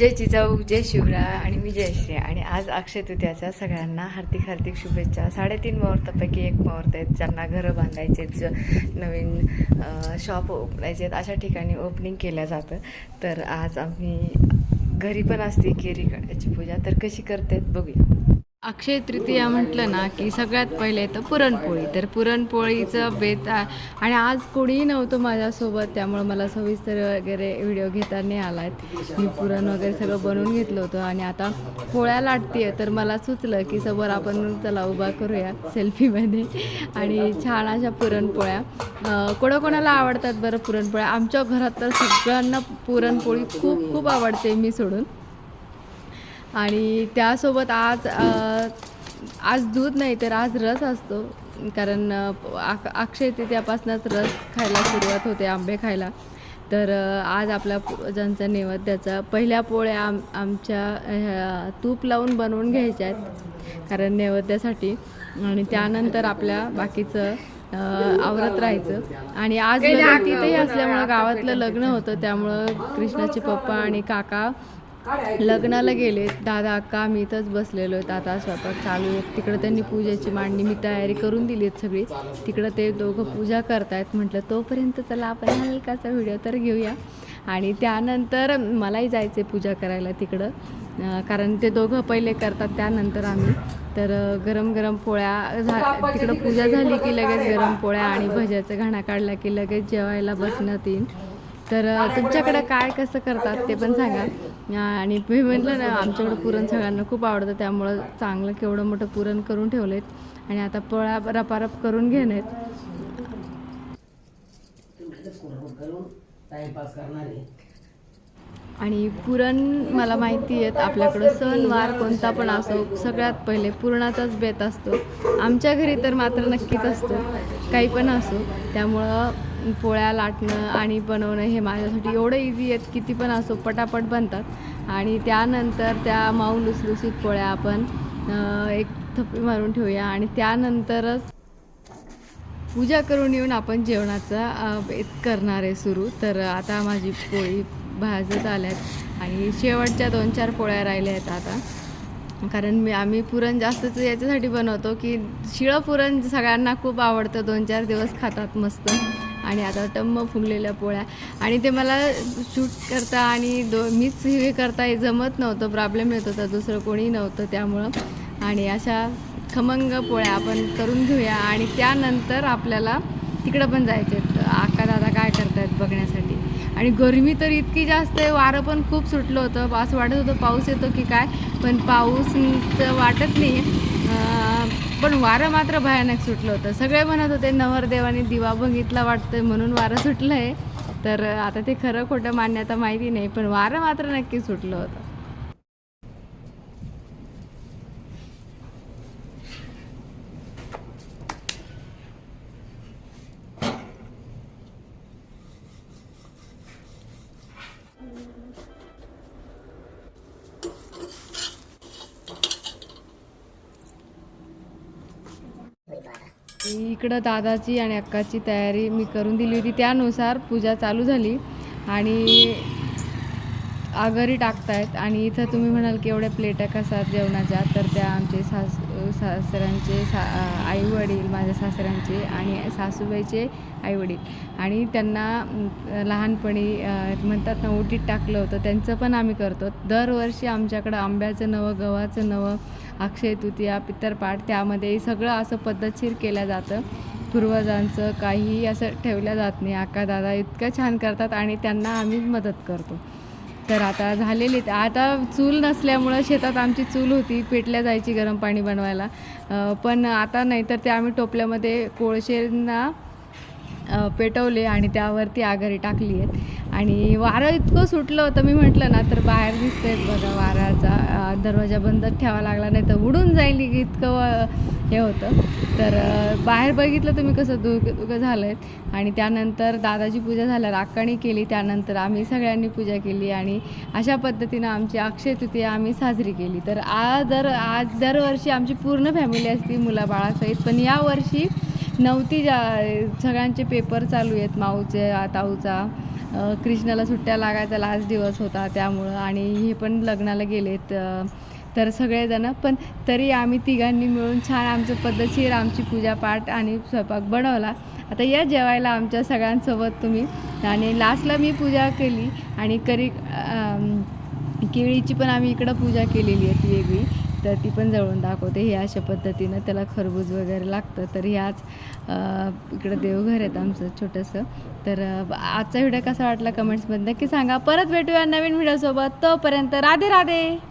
जय जिजाऊ जय शिवराय आणि मी जयश्री. आणि आज अक्षय तृतीयाच्या सगळ्यांना हार्दिक हार्दिक शुभेच्छा. साडेतीन मुहूर्तापैकी एक मुहूर्त आहेत ज्यांना घरं बांधायचे ज नवीन शॉप ओपनायचे आहेत अशा ठिकाणी ओपनिंग केलं जातं. तर आज आम्ही घरी पण असते केरी काढायची पूजा. तर कशी करतात बघूया. अक्षय तृतीया म्हटलं ना की सगळ्यात पहिले तर पुरणपोळी. तर पुरणपोळीचं बेत आणि आज कोणीही नव्हतं माझ्यासोबत त्यामुळं मला सविस्तर वगैरे व्हिडिओ घेता नाही आला मी पुरण वगैरे सगळं बनवून घेतलं होतं आणि आता पोळ्या लाटते तर मला सुचलं की समोर आपण चला उभा करूया सेल्फीमध्ये. आणि छान अशा पुरणपोळ्या. कोणाकोणाला आवडतात बरं पुरणपोळ्या? आमच्या घरात तर सगळ्यांना पुरणपोळी खूप खूप आवडते मी सोडून. आणि त्यासोबत आज आज दूध नाही तर आज रस असतो. कारण अक्षय तृतीयापासूनच रस खायला सुरुवात होते आंबे खायला. तर आज आपल्या पूजांचा नैवेद्याचा पहिल्या पोळ्या आम आमच्या तूप लावून बनवून घ्यायच्या आहेत. कारण नैवेद्यासाठी. आणि त्यानंतर आपल्या बाकीचं आवरत राहायचं. आणि आज तिथेही असल्यामुळं गावातलं लग्न होतं. त्यामुळं कृष्णाचे पप्पा आणि काका लग्नाला गेले. दादा अक्का मी इथंच बसलेलो आहेत आता स्वयंपाक चालू आहेत तिकडं त्यांनी पूजेची मांडणी मी तयारी करून दिली आहेत सगळी. तिकडं ते दोघं पूजा करतायत. म्हटलं तोपर्यंत चला आपण हलकाचा व्हिडिओ तर घेऊया. आणि त्यानंतर मलाही जायचं आहे पूजा करायला तिकडं. कारण ते दोघं पहिले करतात त्यानंतर आम्ही. तर गरम गरम पोळ्या झा तिकडं पूजा झाली की लगेच गरम पोळ्या आणि भज्याचा घाणा काढला की लगेच जेवायला बसण्यात येईल तर तुमच्याकडं काय कसं करतात ते पण सांगा. आणि मी म्हटलं ना आमच्याकडं पुरण सगळ्यांना खूप आवडतं त्यामुळं चांगलं केवढं मोठं पुरण करून ठेवलेत. आणि आता पोळ्या रपारप करून घेण्यात. आणि पुरण मला माहिती आहेत आपल्याकडं सणवार कोणता पण असो सगळ्यात पहिले पुरणाचाच बेत असतो. आमच्या घरी तर मात्र नक्कीच असतो. काही पण असो. त्यामुळं पोळ्या लाटणं आणि बनवणं हे माझ्यासाठी एवढं इझी आहेत किती पण असो पटापट बनतात. आणि त्यानंतर त्या माऊ लुसलुसीत पोळ्या आपण एक थप्पी मारून ठेवूया. आणि त्यानंतरच पूजा करून येऊन आपण जेवणाचा एक करणार आहे सुरू. तर आता माझी पोळी भाजत आल्यात. आणि शेवटच्या दोन चार पोळ्या राहिल्या आहेत आता. कारण मी आम्ही पुरण जास्तच याच्यासाठी बनवतो की शिळं पुरण सगळ्यांना खूप आवडतं. दोन चार दिवस खातात मस्त. आणि आता टम्म फुगलेल्या पोळ्या. आणि ते मला शूट करता आणि दो मीच हे करता हे जमत नव्हतं प्रॉब्लेम येत होता दुसरं कोणी नव्हतं त्यामुळं. आणि अशा खमंग पोळ्या आपण करून घेऊया. आणि त्यानंतर आपल्याला तिकडं पण जायचे आका दादा काय करतायत बघण्यासाठी. आणि गरमी तर इतकी जास्त आहे वारं पण खूप सुटलं होतं. असं वाटत होतं पाऊस येतो की काय पण पाऊस वाटत नाही पण वारं मात्र भयानक सुटलं होतं. सगळे म्हणत होते नवरदेवाने दिवा बघितला वाटतंय म्हणून वारं सुटलं आहे तर आता ते खरं खोटं मान्यता माहिती नाही पण वारं मात्र नक्की सुटलं होतं. इकडं दादाची आणि अक्काची तयारी मी करून दिली होती. त्यानुसार पूजा चालू झाली. आणि आगरी टाकतायत आणि इथं तुम्ही म्हणाल की एवढ्या प्लेटा कसा जेवणाच्या तर त्या आमचे सास सासऱ्यांचे सा आई वडील माझ्या सासऱ्यांचे आणि सासूबाईचे आई वडील. आणि त्यांना लहानपणी म्हणतात ना ओटीत टाकलं होतं. त्यांचं पण आम्ही करतो. दरवर्षी आमच्याकडं आंब्याचं नवं गव्हाचं नवं अक्षय तृतीया पित्तरपाठ त्यामध्ये सगळं असं पद्धतशीर केलं जातं. पूर्वजांचं काहीही असं ठेवलं जात नाही. आका दादा इतकं छान करतात आणि त्यांना आम्ही मदत करतो. तर आता झालेली आता चूल नसल्यामुळं शेतात आमची चूल होती पेटल्या जायची गरम पाणी बनवायला. पण आता नाही तर ते आम्ही टोपल्यामध्ये कोळशेंना पेटवले आणि त्यावरती आघारी टाकली आहेत. आणि वारं इतकं सुटलं होतं मी म्हटलं ना तर बाहेर दिसतंय बघा वाऱ्याचा. दरवाजा बंदच ठेवा लागला नाही तर उडून जाईल की इतकं व- हे होतं. तर बाहेर बघितलं तुम्ही कसं दुग दुग झालं आहे आणि त्यानंतर दादाची पूजा झाल्यावर राखणी केली त्यानंतर आम्ही सगळ्यांनी पूजा केली आणि अशा पद्धतीनं आमची अक्षय तृतीया आम्ही साजरी केली. तर आज दर आज दरवर्षी आमची पूर्ण फॅमिली असती मुलाबाळासहित पण यावर्षी नव्हती ज्या सगळ्यांचे पेपर चालू आहेत माऊचे ताऊचा. कृष्णाला सुट्ट्या लागायचा लास्ट दिवस होता त्यामुळं आणि हे पण लग्नाला गेलेत. तर सगळेजण पण तरी आम्ही तिघांनी मिळून छान आमचं पद्धतशीर आमची पूजापाठ आणि स्वयंपाक बनवला. आता या जेवायला आमच्या सगळ्यांसोबत तुम्ही. आणि लास्टला मी पूजा केली आणि करी केळीची पण आम्ही इकडं पूजा केलेली आहे ती वेगळी. तर ती पण जळून दाखवते. हे अशा पद्धतीनं त्याला खरबूज वगैरे लागतं. तर ह्याच इकडं देवघर आहेत आमचं छोटंसं. तर आजचा व्हिडिओ कसा वाटला कमेंट्समध्ये नक्की सांगा. परत भेटूया नवीन व्हिडिओसोबत. तोपर्यंत राधे राधे!